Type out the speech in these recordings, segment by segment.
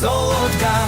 солодка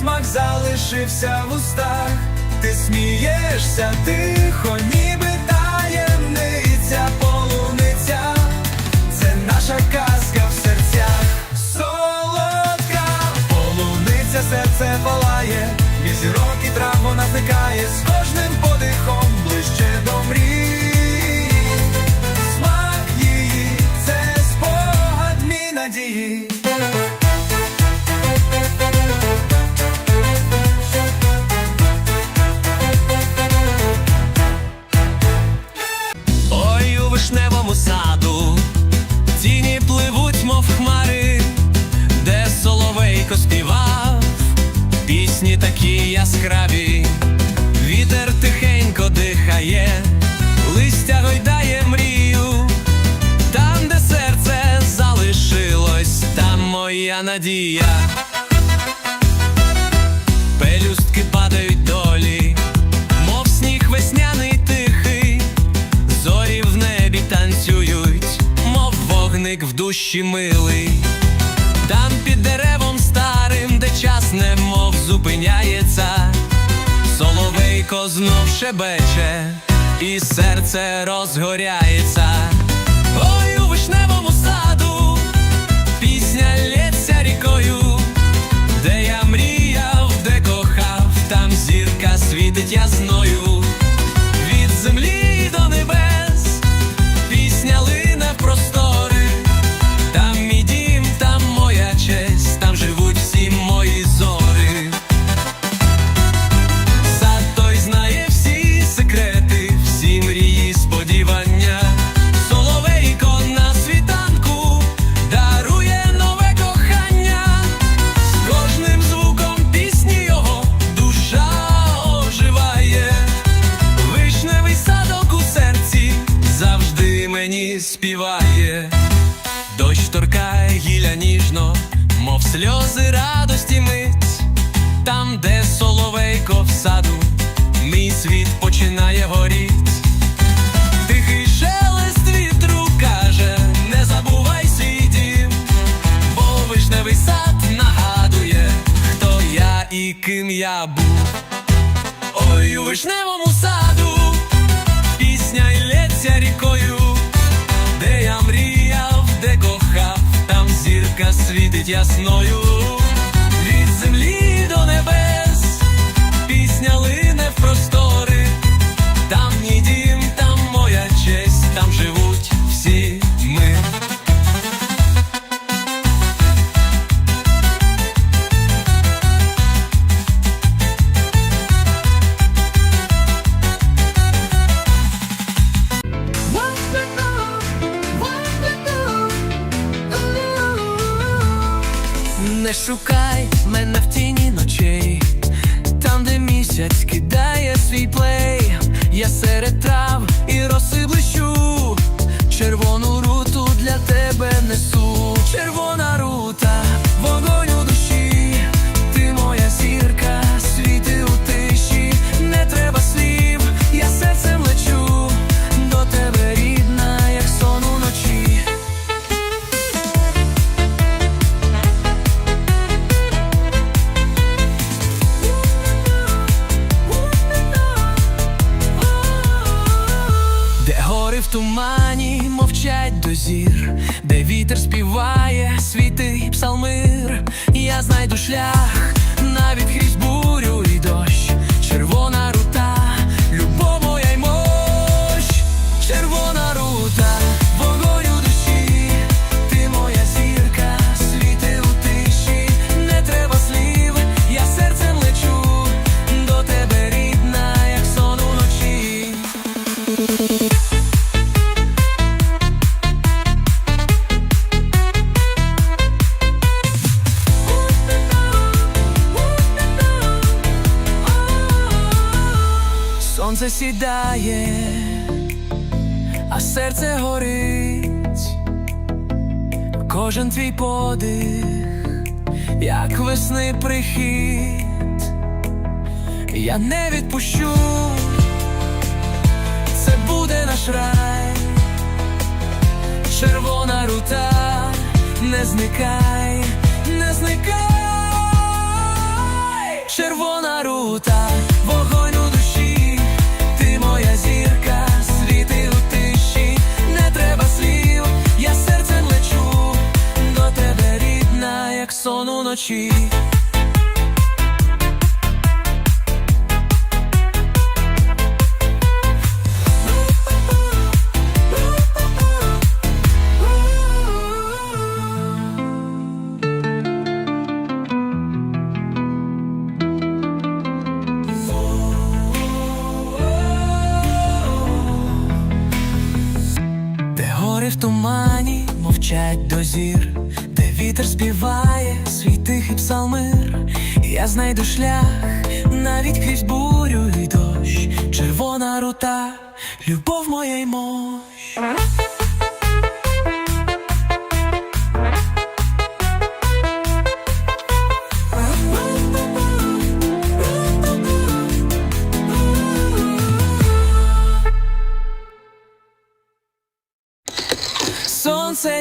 присмак залишився в устах. Ти смієшся тихо, ніби таємниця, полуниця, це наша казка в серцях. Солодка полуниця, серце палає, від зірок і трав вона з кожним подихом ближче до мрії. Смак її, це спогад мій надії. Надія. Пелюстки падають долі, мов сніг весняний тихий, зорі в небі танцюють, мов вогник в душі милий. Там під деревом старим, де час немов зупиняється, соловейко знов шебече, і серце розгоряється. Світить ясною. Там, де соловейко в саду, мій світ починає горіть. Тихий шелест вітру каже, не забувай свій бо вишневий сад нагадує, хто я і ким я був. Ой, у вишневому саду пісня йлеться рікою, де я мріяв, де кохав, там зірка світить ясною. Не шукай мене в тіні ночей, там, де місяць кидає свій плей, я серед трав і роси блищу, червону руту для тебе несу, вітер співає світи псалмир. Я знайду шлях я не відпущу, це буде наш рай, червона рута, не зникай, не зникай, червона рута, вогонь у душі, ти моя зірка, світи у тиші, не треба слів, я серцем лечу. До тебе рідна, як сон уночі.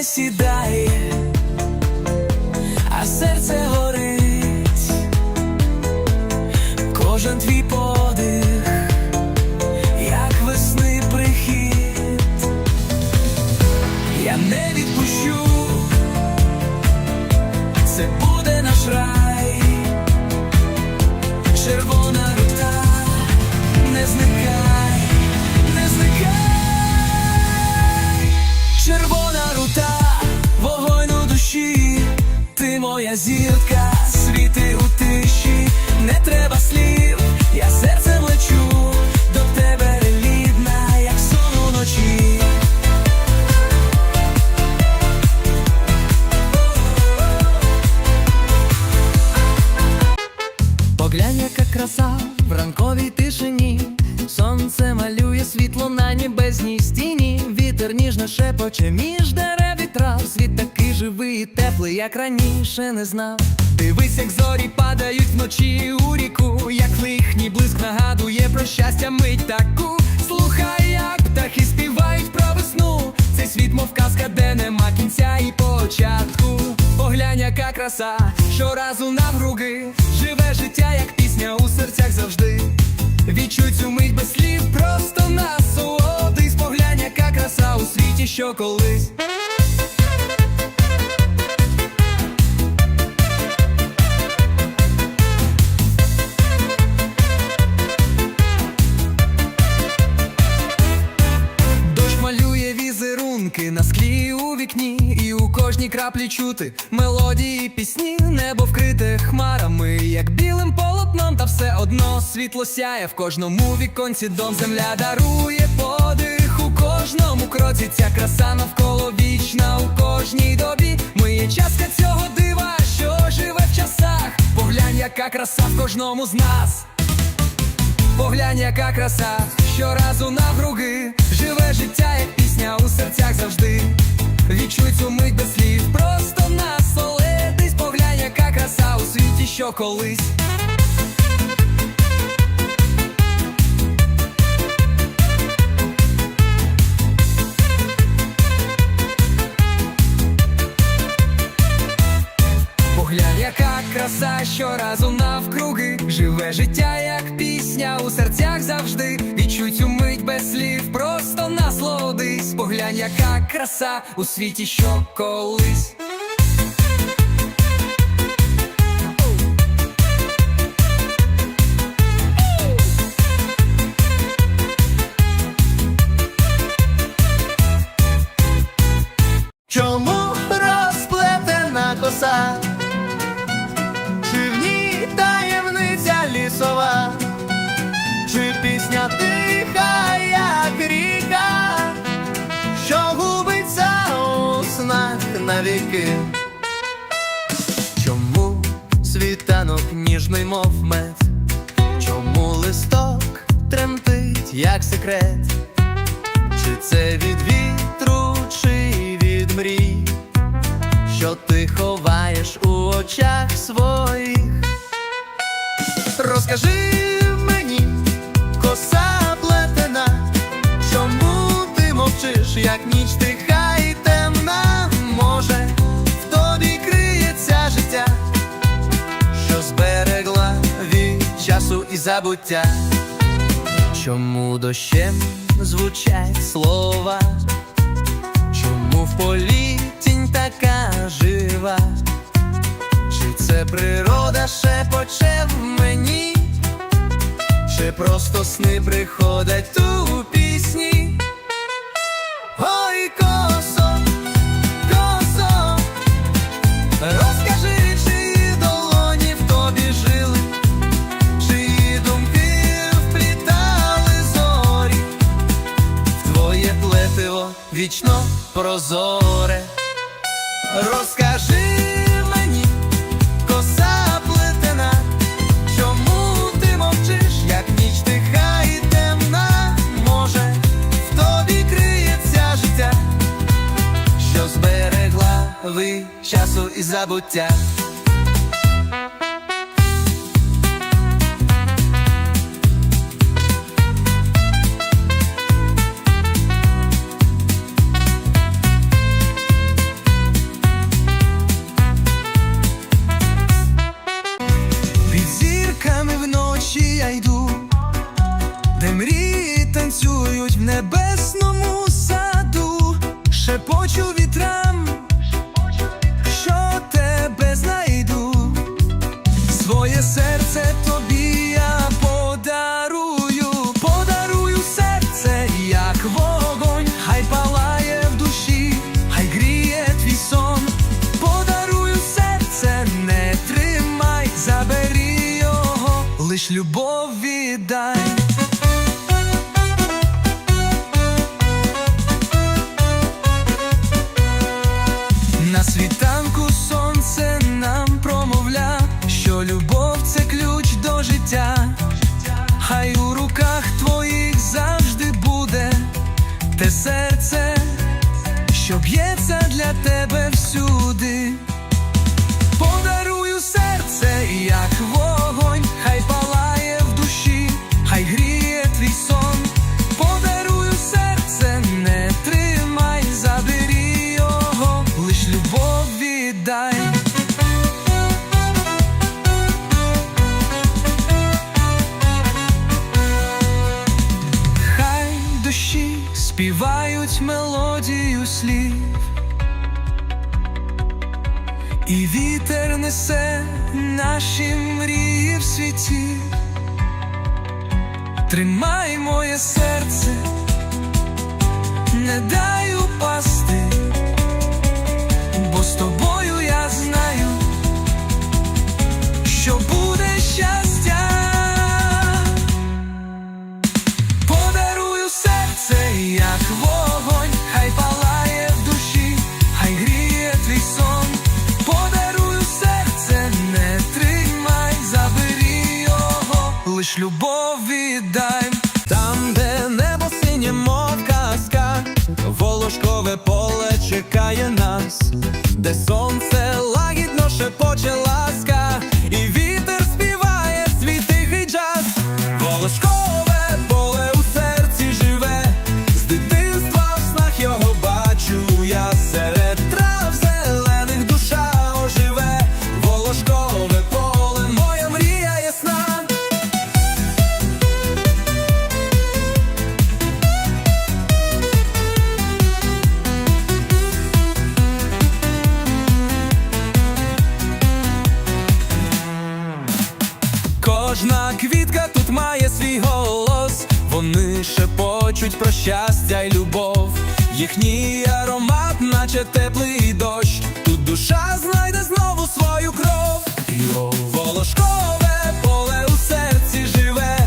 Сідає, як раніше не знав. Дивись, як зорі падають вночі у ріку, як лихній блиск нагадує про щастя мить таку. Слухай, як птахи співають про весну. Цей світ, мов казка, де нема кінця і початку. Поглянь, яка краса, щоразу навкруги Живе життя, як пісня у серцях завжди. Відчуй цю мить без слів, просто насолодись Поглянь, яка краса у світі, що колись. Краплі чути мелодії пісні, небо вкрите хмарами, як білим полотном, та все одно світло сяє в кожному віконці дом земля дарує подих у кожному кроці. Ця краса навколо вічна у кожній добі. Ми є частка цього дива, що живе в часах. Поглянь, яка краса в кожному з нас. Поглянь, яка краса, щоразу навкруги Живе життя, як пісня у серцях завжди. Відчуй цю мить без слів, просто насолодись Поглянь, яка краса у світі, що колись. Поглянь, яка краса щоразу навкруги. Живе життя, як пісня у серцях завжди колись, поглянь, яка краса у світі, що колись. лінійки, чому світанок ніжний, мов мед, чому листок тремтить, як секрет, чи це від вітру, чи від мрій, що ти ховаєш у очах своїх? Розкажи. забуття, чому дощем звучать слова, чому в полі тінь така жива, чи це природа шепоче в мені, чи просто сни приходять у пісні. прозоре, розкажи мені, коса плетена, чому ти мовчиш, як ніч тиха і темна, може, в тобі криється життя, що зберегла ви часу і забуття. шепочу вітра. любовь и дай. їхній аромат, наче теплий дощ, тут душа знайде знову свою кров, Його волошкове поле у серці живе,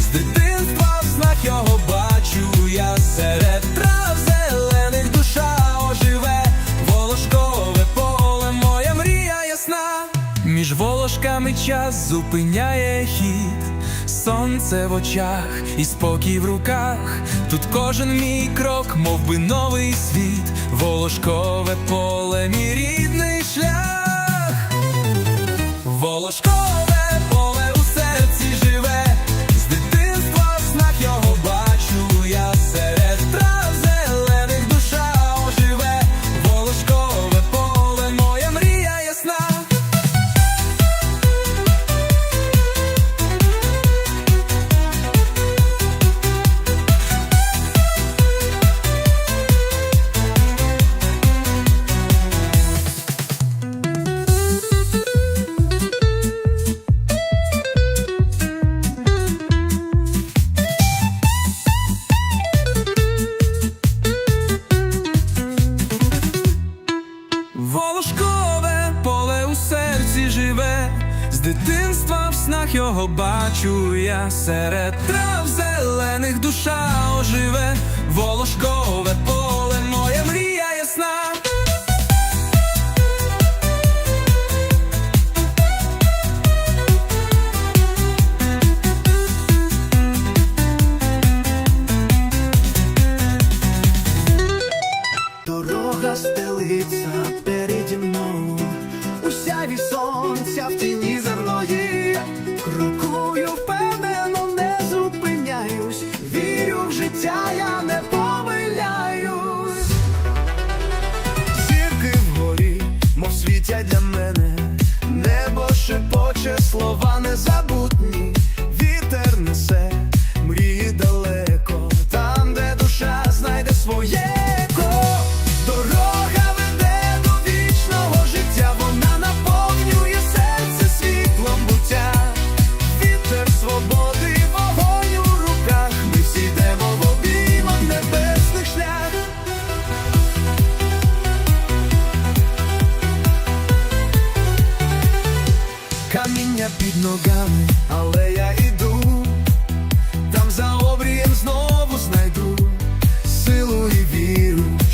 з дитинства в знак його бачу, я. Серед трав зелених душа оживе, волошкове поле, моя мрія ясна, між волошками час зупиняє хід. Сонце в очах і спокій в руках. Тут кожен мій крок, мов би новий світ, волошкове поле, мій рідний шлях. серед трав зелених душа оживе, волошкове поле, моя мрія ясна. Дорога стелиться переді мною, Уся сяві сонця в тіні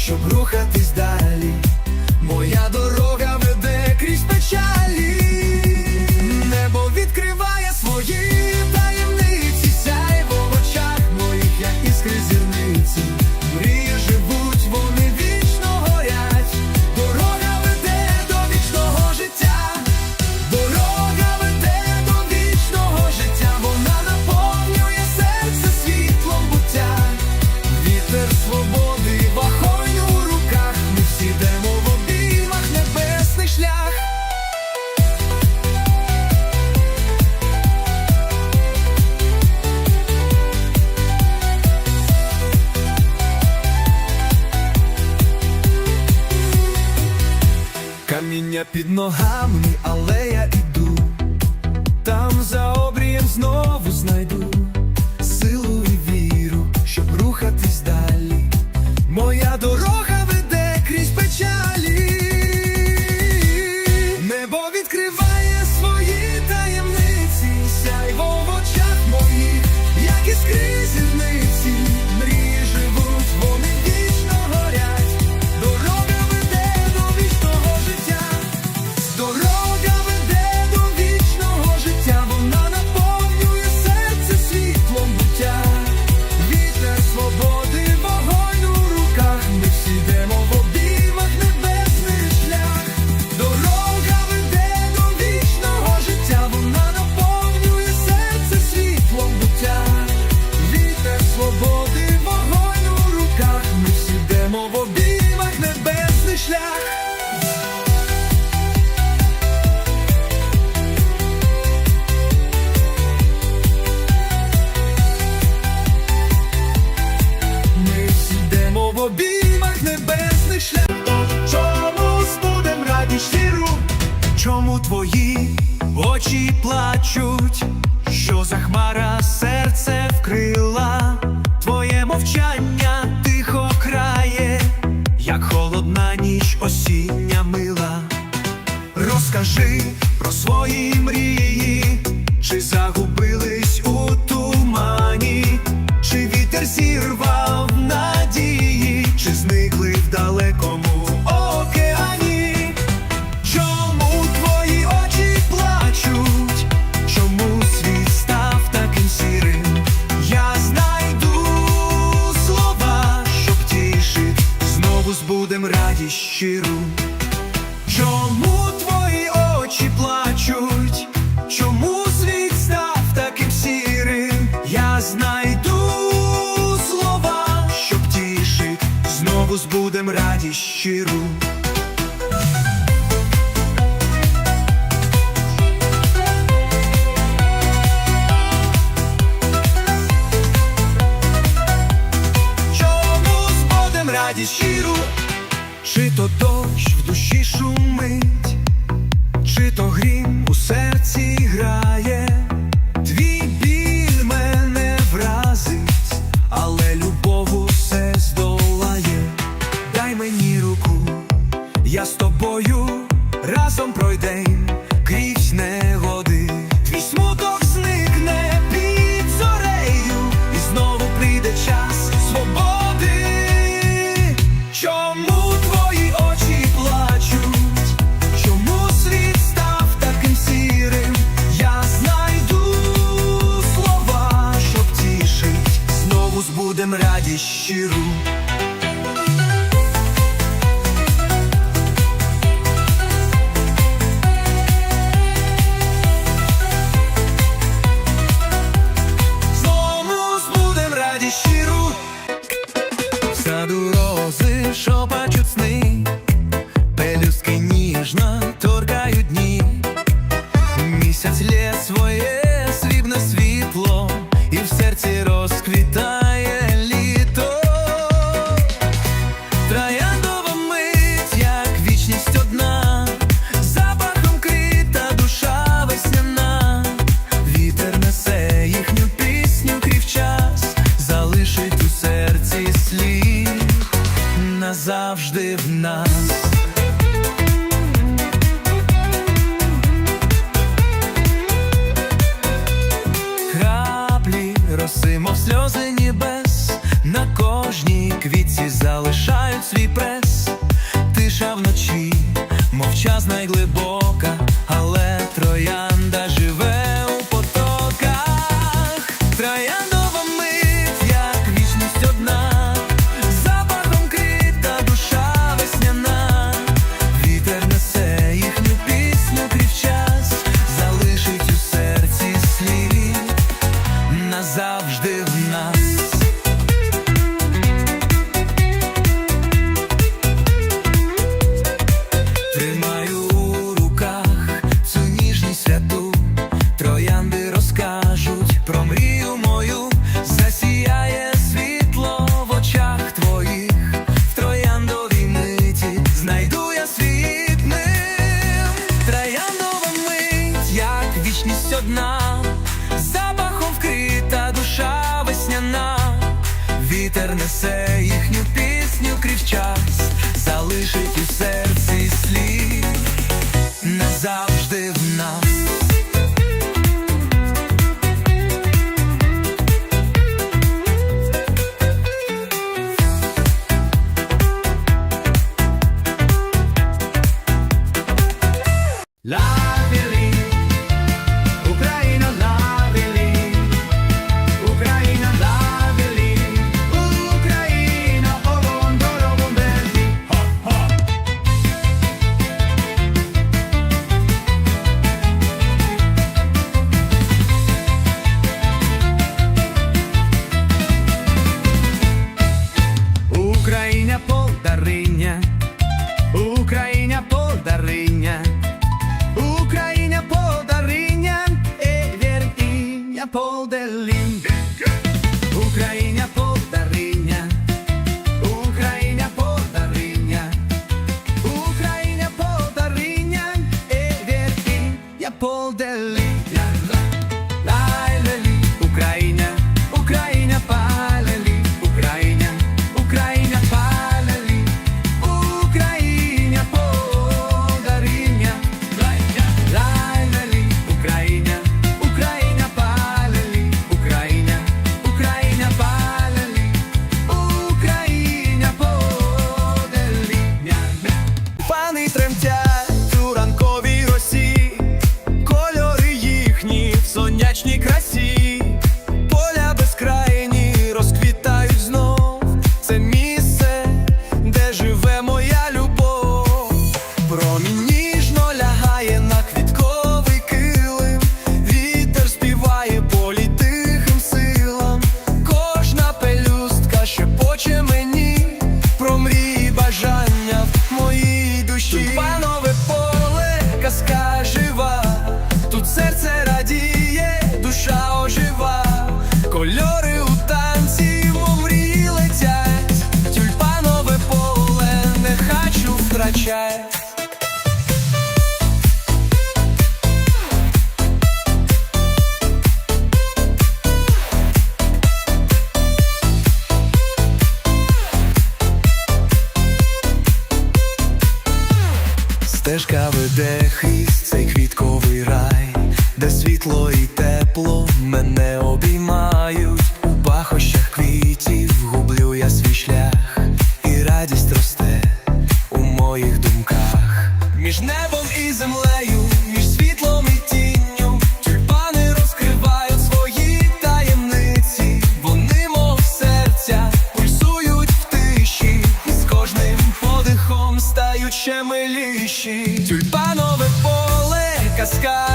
щоб рухатись далі. cheiro.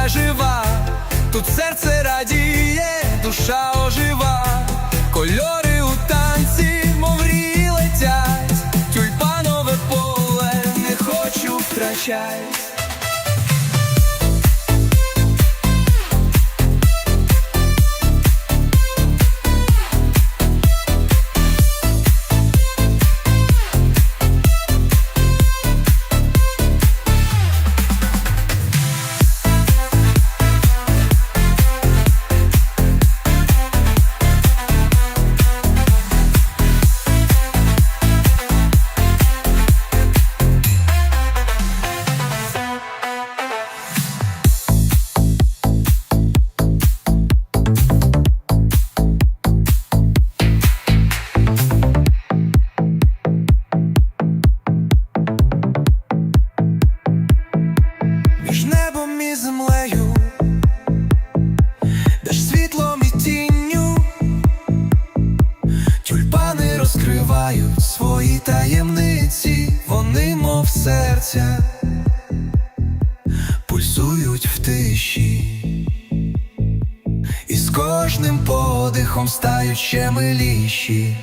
жива, тут серце радіє, душа ожива, кольори у танці, мов рії летять, тюльпанове поле не хочу втрачать. серця пульсують в тиші, і з кожним подихом стають ще миліші.